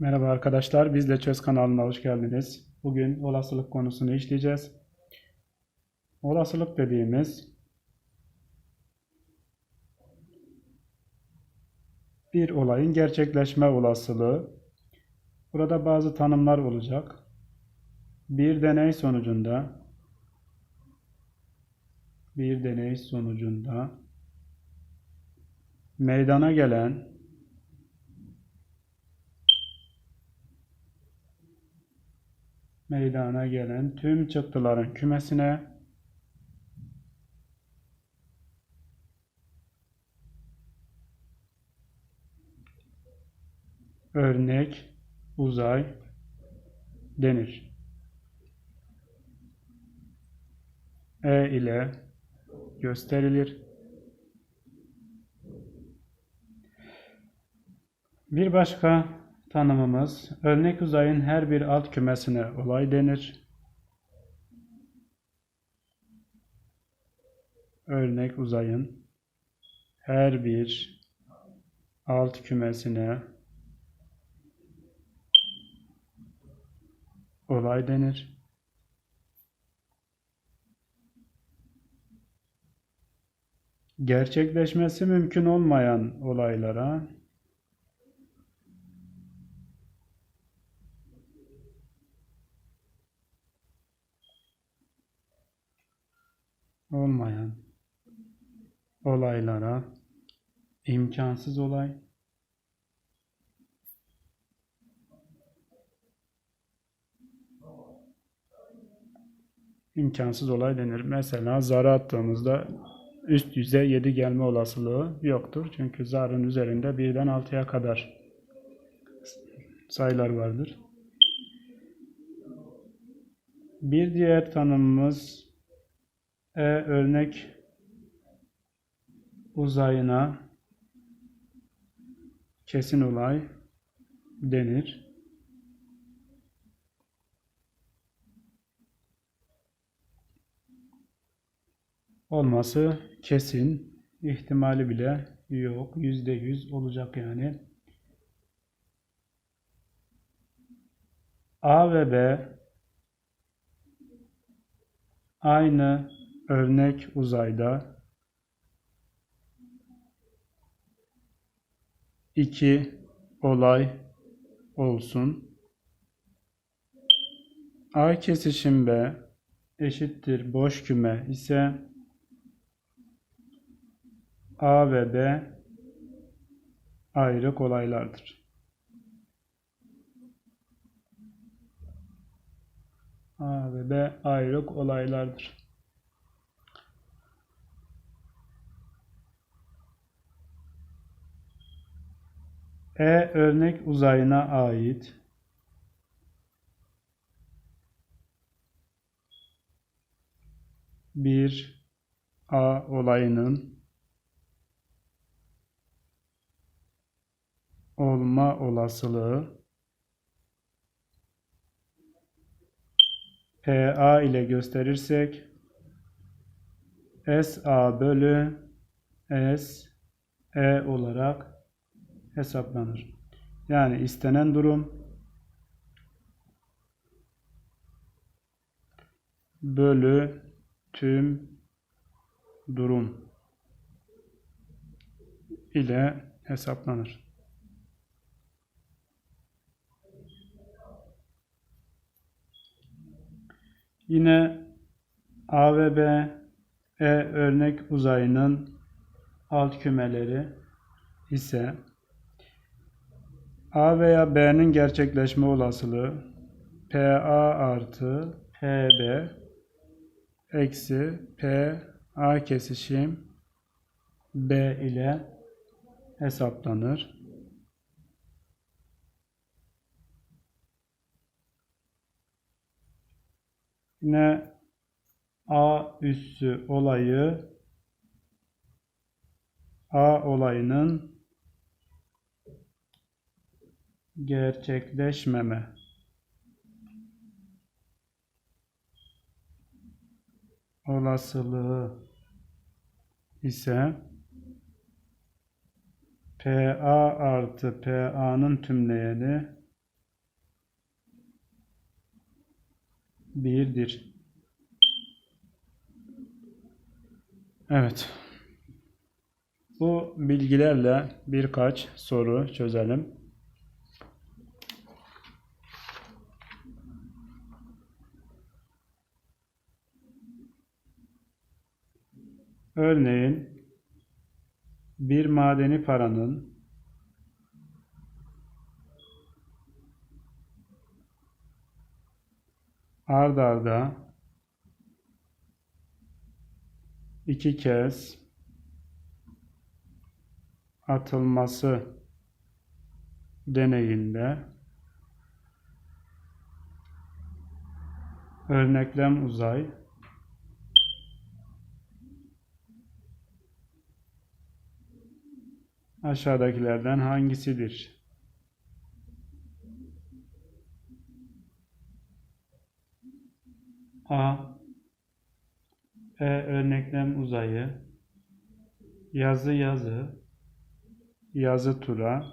Merhaba arkadaşlar, biz de Çöz kanalına hoş geldiniz. Bugün olasılık konusunu işleyeceğiz. Olasılık dediğimiz bir olayın gerçekleşme olasılığı. Burada bazı tanımlar olacak. Bir deney sonucunda bir deney sonucunda meydana gelen meydana gelen tüm çıktıların kümesine örnek uzay denir. E ile gösterilir. Bir başka tanımımız örnek uzayın her bir alt kümesine olay denir. Örnek uzayın her bir alt kümesine olay denir. Gerçekleşmesi mümkün olmayan olaylara olmayan olaylara imkansız olay imkansız olay denir. Mesela zarı attığımızda üst yüze 7 gelme olasılığı yoktur. Çünkü zarın üzerinde birden 6'ya kadar sayılar vardır. Bir diğer tanımımız e örnek uzayına kesin olay denir. Olması kesin, ihtimali bile yok. Yüzde yüz olacak yani. A ve B aynı örnek uzayda iki olay olsun. A kesişim B eşittir boş küme ise A ve B ayrık olaylardır. A ve B ayrık olaylardır. E örnek uzayına ait. Bir A olayının olma olasılığı. PA ile gösterirsek SA bölü S E olarak hesaplanır. Yani istenen durum bölü tüm durum ile hesaplanır. Yine A ve B E örnek uzayının alt kümeleri ise A veya B'nin gerçekleşme olasılığı PA artı PB eksi P A kesişim B ile hesaplanır. Yine A üssü olayı A olayının gerçekleşmeme olasılığı ise PA artı PA'nın tümleyeni birdir. Evet. Bu bilgilerle birkaç soru çözelim. Örneğin bir madeni paranın ard arda iki kez atılması deneyinde örneklem uzay aşağıdakilerden hangisidir? A. E örneklem uzayı yazı yazı yazı tura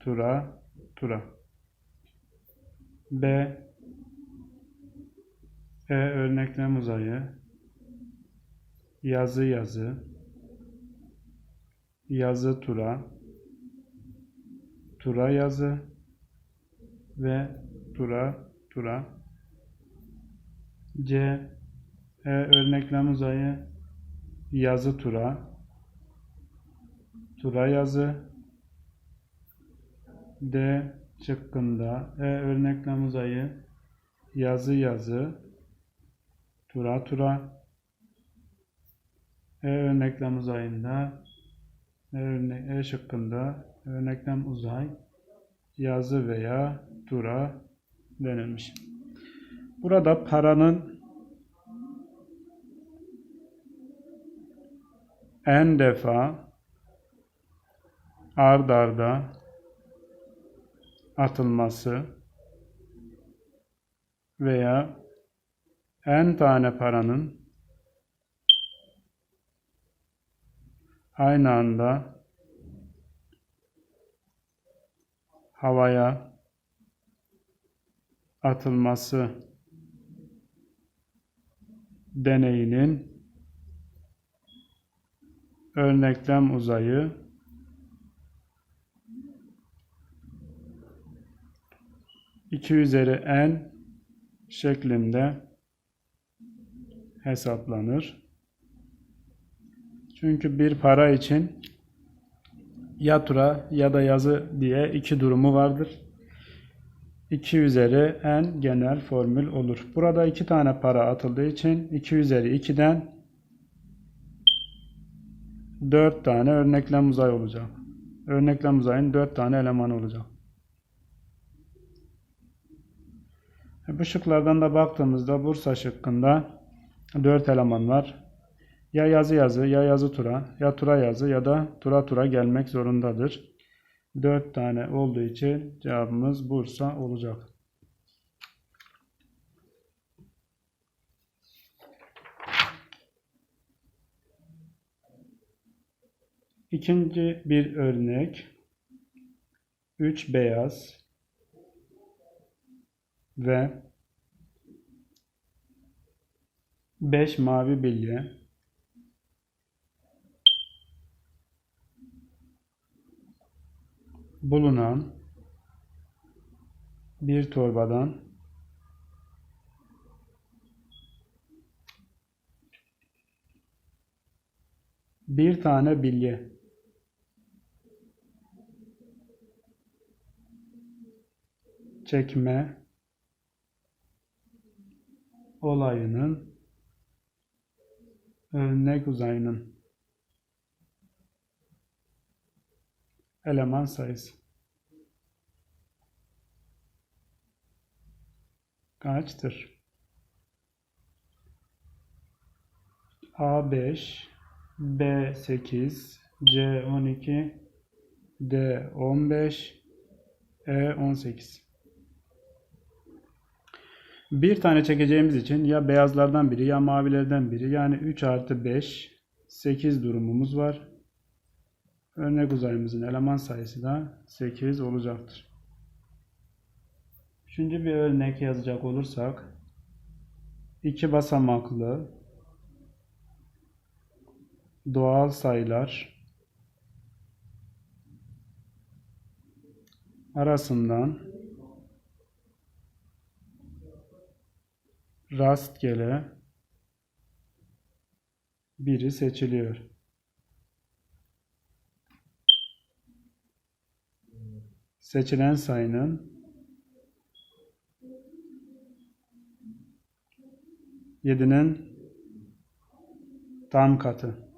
tura tura B. E örneklem uzayı yazı yazı yazı tura. Tura yazı ve tura tura. C e, örneklem uzayı. Yazı tura. Tura yazı. D şıkkında e örneklem uzayı. Yazı yazı. Tura tura. E örneklem uzayında e, örne e şıkkında örneklem uzay yazı veya tura denilmiş. Burada paranın en defa ard arda atılması veya en tane paranın aynı anda havaya atılması deneyinin örneklem uzayı iki üzeri n şeklinde hesaplanır. Çünkü bir para için ya tura ya da yazı diye iki durumu vardır. 2 üzeri n genel formül olur. Burada iki tane para atıldığı için 2 üzeri 2'den 4 tane örneklem uzay olacak. Örneklem uzayın 4 tane elemanı olacak. Bu şıklardan da baktığımızda Bursa şıkkında 4 eleman var. Ya yazı yazı, ya yazı tura, ya tura yazı ya da tura tura gelmek zorundadır. 4 tane olduğu için cevabımız Bursa olacak. İkinci bir örnek. 3 beyaz ve 5 mavi bilye bulunan bir torbadan bir tane bilye. Çekme olayının örnek uzayının eleman sayısı kaçtır? A5 B8 C12 D15 E18 Bir tane çekeceğimiz için ya beyazlardan biri ya mavilerden biri yani 3 artı 5 8 durumumuz var. Örnek uzayımızın eleman sayısı da 8 olacaktır. Üçüncü bir örnek yazacak olursak iki basamaklı doğal sayılar arasından rastgele biri seçiliyor. Seçilen sayının yedinin tam katı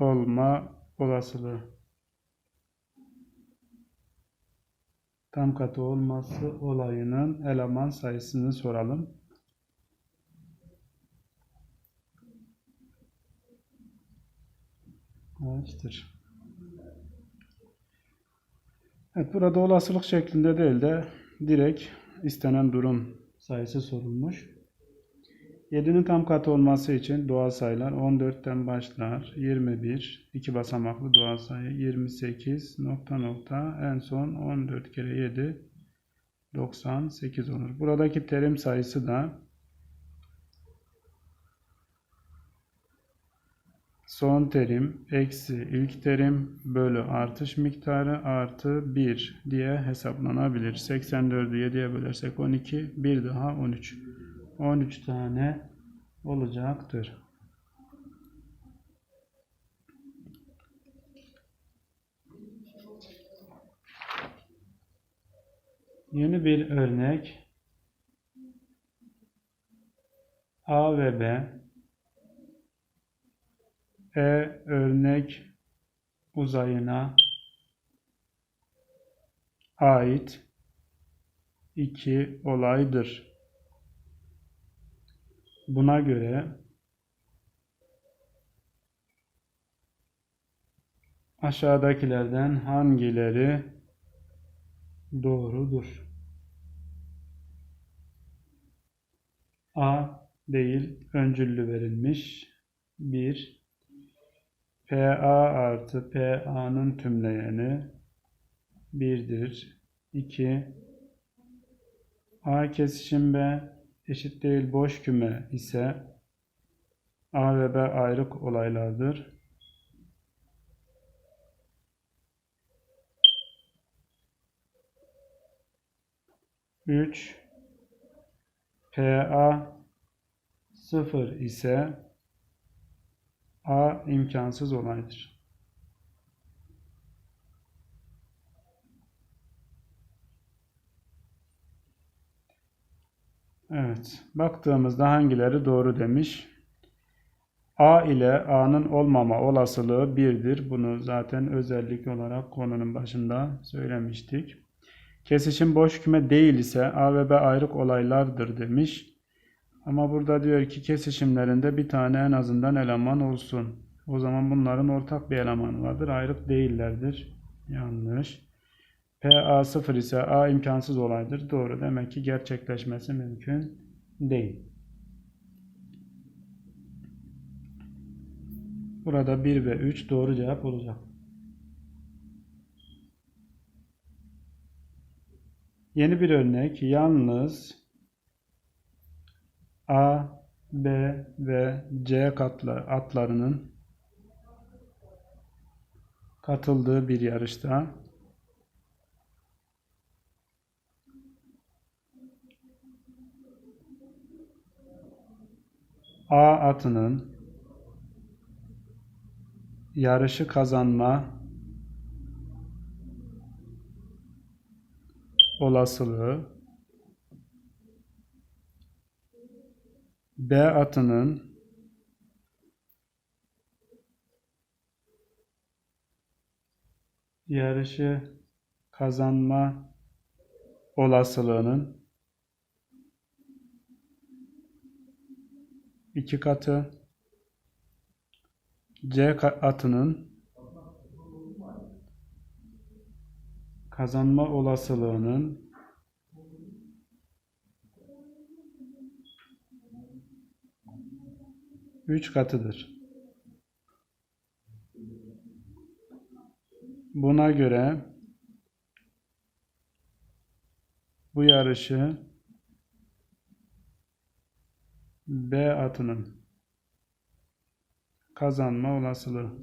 olma olasılığı. Tam katı olması olayının eleman sayısını soralım. Kaçtır? Evet, burada olasılık şeklinde değil de direkt istenen durum sayısı sorulmuş. 7'nin tam katı olması için doğal sayılar 14'ten başlar. 21, iki basamaklı doğal sayı. 28 nokta nokta en son 14 kere 7 98 olur. Buradaki terim sayısı da son terim eksi ilk terim bölü artış miktarı artı 1 diye hesaplanabilir. 84'ü 7'ye bölersek 12, bir daha 13. 13 tane olacaktır. Yeni bir örnek A ve B E örnek uzayına ait iki olaydır. Buna göre aşağıdakilerden hangileri doğrudur? A değil, öncüllü verilmiş. 1. PA artı PA'nın tümleyeni 1'dir. 2. A kesişim B eşit değil boş küme ise A ve B ayrık olaylardır. Üç PA sıfır ise A imkansız olaydır. Evet. Baktığımızda hangileri doğru demiş. A ile A'nın olmama olasılığı 1'dir. Bunu zaten özellik olarak konunun başında söylemiştik. Kesişim boş küme değil ise A ve B ayrık olaylardır demiş. Ama burada diyor ki kesişimlerinde bir tane en azından eleman olsun. O zaman bunların ortak bir elemanı vardır. Ayrık değillerdir. Yanlış. PA sıfır ise A imkansız olaydır. Doğru. Demek ki gerçekleşmesi mümkün değil. Burada 1 ve 3 doğru cevap olacak. Yeni bir örnek. Yalnız A, B ve C katlı atlarının katıldığı bir yarışta A atının yarışı kazanma olasılığı B atının yarışı kazanma olasılığının iki katı. C atının kazanma olasılığının üç katıdır. Buna göre bu yarışı B atının kazanma olasılığı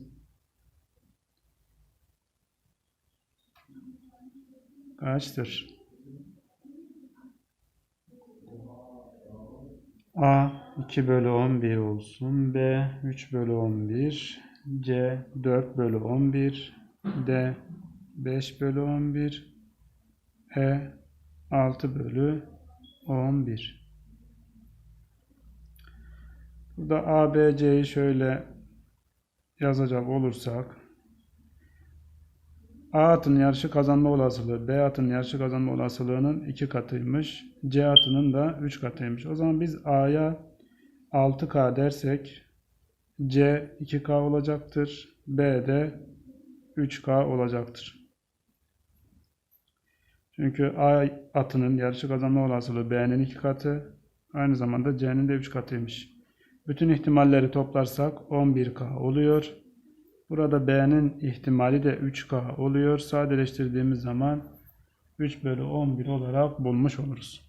kaçtır? A 2 bölü 11 olsun. B 3 bölü 11. C 4 bölü 11. D 5 bölü 11. E 6 bölü 11. Burada A, B, C'yi şöyle yazacak olursak A atının yarışı kazanma olasılığı B atının yarışı kazanma olasılığının 2 katıymış. C atının da 3 katıymış. O zaman biz A'ya 6K dersek C 2K olacaktır. B de 3K olacaktır. Çünkü A atının yarışı kazanma olasılığı B'nin 2 katı. Aynı zamanda C'nin de 3 katıymış. Bütün ihtimalleri toplarsak 11K oluyor. Burada B'nin ihtimali de 3K oluyor. Sadeleştirdiğimiz zaman 3 bölü 11 olarak bulmuş oluruz.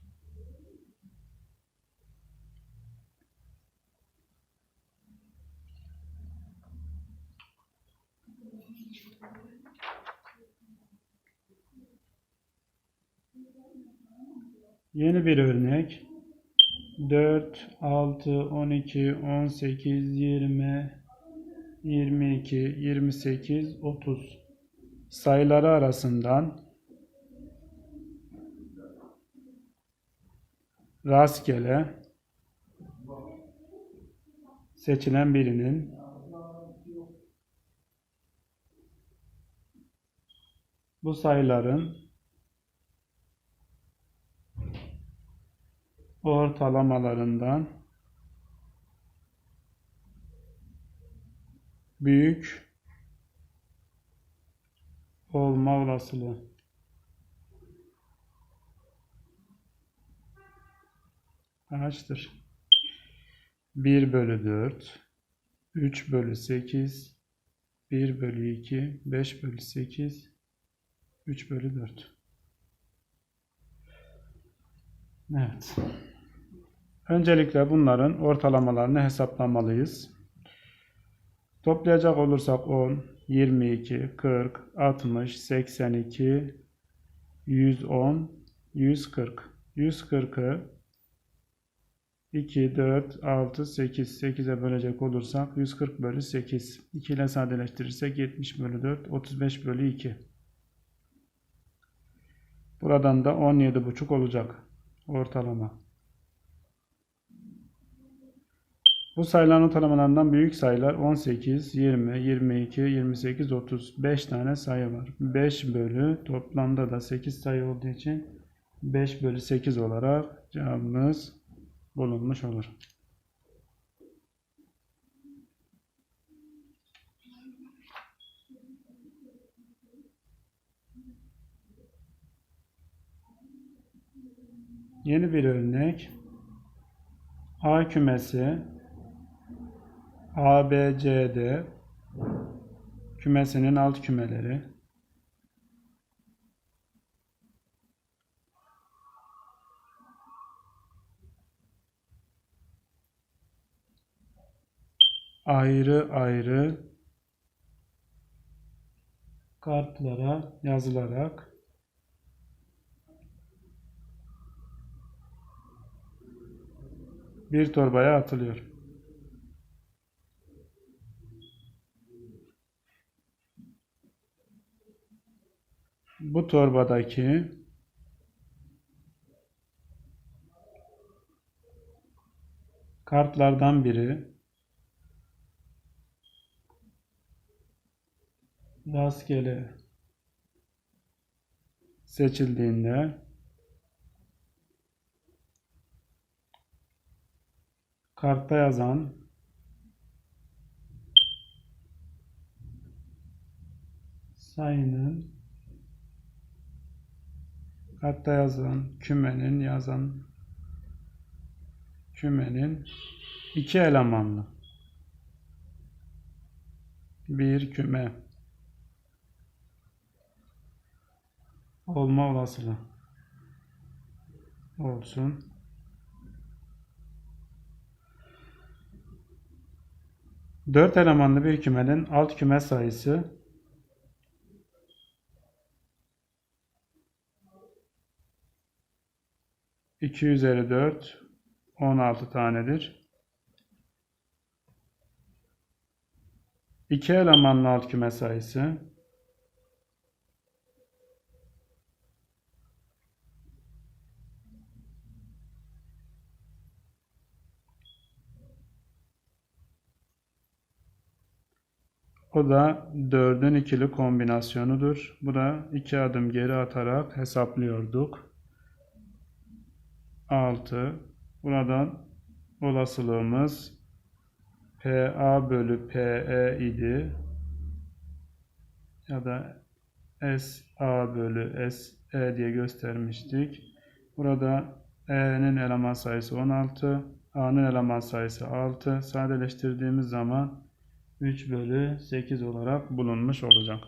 Yeni bir örnek. 4, 6, 12, 18, 20, 22, 28, 30 sayıları arasından rastgele seçilen birinin bu sayıların ortalamalarından büyük olma olasılığı. Kaçtır? 1 bölü 4, 3 bölü 8, 1 bölü 2, 5 bölü 8, 3 bölü 4. Evet. Öncelikle bunların ortalamalarını hesaplamalıyız. Toplayacak olursak 10, 22, 40, 60, 82, 110, 140. 140'ı 2, 4, 6, 8. 8'e bölecek olursak 140 bölü 8. 2 ile sadeleştirirsek 70 bölü 4, 35 bölü 2. Buradan da 17,5 olacak ortalama. Bu sayıların ortalamalarından büyük sayılar 18, 20, 22, 28, 30. 5 tane sayı var. 5 bölü toplamda da 8 sayı olduğu için 5 bölü 8 olarak cevabımız bulunmuş olur. Yeni bir örnek. A kümesi A, B, C, D kümesinin alt kümeleri ayrı ayrı kartlara yazılarak bir torbaya atılıyor. Bu torbadaki kartlardan biri rastgele seçildiğinde kartta yazan sayının kartta yazan kümenin yazan kümenin iki elemanlı bir küme olma olasılığı. olsun. Dört elemanlı bir kümenin alt küme sayısı 2 üzeri 4 16 tanedir. İki elemanlı alt küme sayısı O da 4'ün ikili kombinasyonudur. Bu da iki adım geri atarak hesaplıyorduk. 6. Buradan olasılığımız PA bölü PE idi. Ya da SA bölü SE diye göstermiştik. Burada E'nin eleman sayısı 16, A'nın eleman sayısı 6. Sadeleştirdiğimiz zaman 3 bölü 8 olarak bulunmuş olacak.